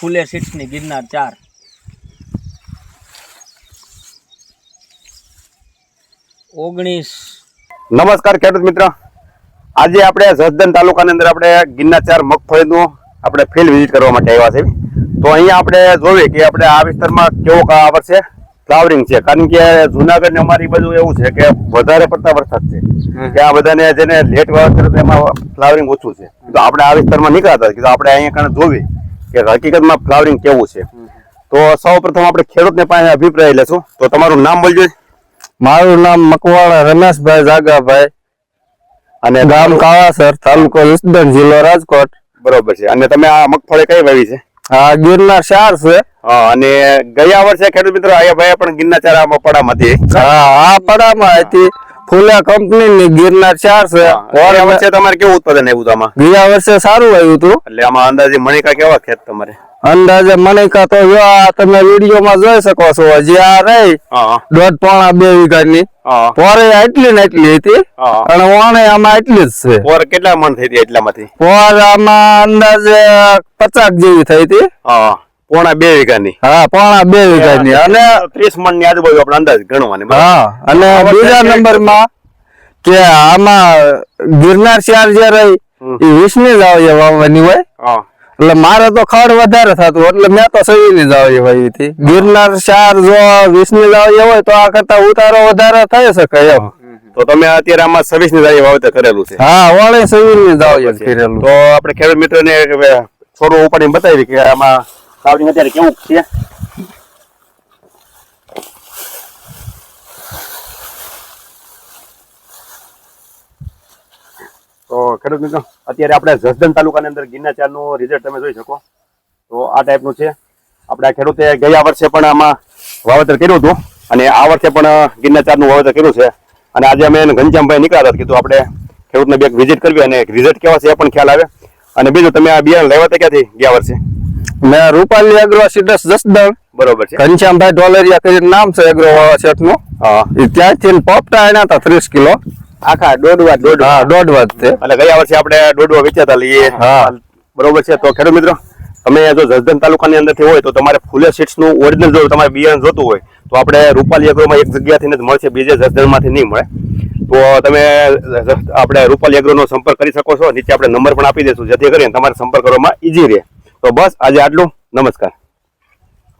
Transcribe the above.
ફૂલે સીટ્સની ગિરનાર ચાર. ઓગણીસ. નમસ્કાર ખેડૂત મિત્ર. આજે આપણે જસદન તાલુકાની અંદર આપણે ગિરનાર ચાર મગફળીનું આપણે ફિલ્ડ વિઝિટ કરવા માટે આવ્યા છે તો અહીંયા આપણે જોઈએ કે આપણે આ વિસ્તારમાં કેવો આ વર્ષે ફ્લાવરિંગ છે. કારણ કે જુનાગઢ ને અમારી બાજુ એવું છે કે વધારે પડતા વરસાદ છે. કે આ બધાને જેને લેટ વાવતર એમાં ફ્લાવરિંગ ઓછું છે. તો આપણે આ વિસ્તારમાં નીકળ્યા હતા. કે આપણે અહીંયા કારણે જોવી કે હકીકતમાં ફ્લાવરિંગ કેવું છે? તો સૌ પ્રથમ આપણે ખેડૂતને પાસે અભિપ્રાય લેશું. તો તમારું નામ બોલજો. મારું નામ મકવાણા રમેશભાઈ જાગાભાઈ અને ગામ કાવાસર તાલુકો વિસદન જિલ્લો રાજકોટ. બરોબર છે. અને તમે આ મગફળી કઈ વાવી છે? આ ગિરનાર ચાર છે. અને ગયા વર્ષે ખેડૂત મિત્રો આયા ભાઈ પણ ગિરનાર ચારા હતી. હા આ પડામાં હતી. ફૂલા કંપની ની ગિરનાર ચાર છે. ગયા વર્ષે તમારે કેવું ઉત્પાદન આવ્યું હતું આમાં ગયા વર્ષે સારું આવ્યું હતું. એટલે આમાં અંદાજે મણિકા કેવા ખેત તમારે? અંદાજે મણિકા તો તમે વીડિયો માં જોઈ શકો છો હજી આ રહી. દોઢ પોણા બે વીઘા ની પોરે એટલી ને એટલી હતી. અને વાણે આમાં એટલી જ છે. પોર કેટલા મણ થઈ હતી એટલામાંથી? પોર આમાં અંદાજે પચાસ જેવી થઈ હતી. પોણા બે વીઘાની. હા પોણા બે વીઘાની. અને ત્રીસ મણની આજુબાજુ આપણે અંદાજ ગણવાની હા અને બીજા નંબરમાં કે આમાં ગિરનાર ચાર જે રહી. એ વીસની જ આવે વાવવાની હોય. એટલે મારે તો ખડ વધારે થતું એટલે મેં તો સવીની જ આવે વાવી હતી. ગિરનાર ચાર જો વીસની જ આવે હોય તો આ કરતા ઉતારો વધારે થઈ શકે એમ. તો તમે અત્યારે આમાં સવીસની તારીખે વાવેતર કરેલું છે? હા વળે સવીની જ આવે કરેલું. તો આપણે ખેડૂત મિત્રોને થોડું ઉપાડીને બતાવી કે આમાં ફ્લાવરિંગ અત્યારે કેવું છે? તો ખેડૂત મિત્રો, અત્યારે આપણે જસદન તાલુકાની અંદર ગિરનાર ચારનું રિઝલ્ટ તમે જોઈ શકો. તો આ ટાઈપનું છે. આપણે ખેડૂતે ગયા વર્ષે પણ આમાં વાવેતર કર્યું હતું અને આ વર્ષે પણ ગિરના ચારનું વાવેતર કર્યું છે. અને આજે અમે ઘનશ્યામભાઈ નીકળ્યા હતા, કીધું આપણે ખેડૂતને બે વિઝિટ કરવી અને રિઝલ્ટ કેવા છે એ પણ ખ્યાલ આવે. અને બીજું, તમે આ બિયારણ લેવા હતા ક્યાંથી ગયા વર્ષે? મેં રૂપાલી એગ્રો સીડસ જસદણ. બરોબર છે. ઘનશ્યામભાઈ ઢોલરિયા કરીને નામ છે એગ્રો શેઠનું હા. એ ત્યાંથી પોપટા એના હતા ત્રીસ કિલો. આખા દોઢવા દોઢ હા દોઢ વાત છે એટલે ગયા વર્ષે આપણે દોઢવા વેચ્યા હતા લઈએ હા. બરોબર છે. તો ખેડૂત મિત્રો તમે જો જસદન તાલુકાની અંદરથી હોય તો તમારે ફૂલે સીટ્સનું ઓરિજિનલ જો તમારે બિયારણ જોતું હોય તો આપણે રૂપાલી એગ્રોમાં એક જગ્યાથી જ મળશે બીજે જસદનમાંથી નહીં મળે. તો તમે આપણે રૂપાલી એગ્રોનો સંપર્ક કરી શકો છો. નીચે આપણે નંબર પણ આપી દઈશું. જેથી કરીને તમારે સંપર્ક કરવામાં ઈઝી રહે. તો બસ આજે આટલું. નમસ્કાર.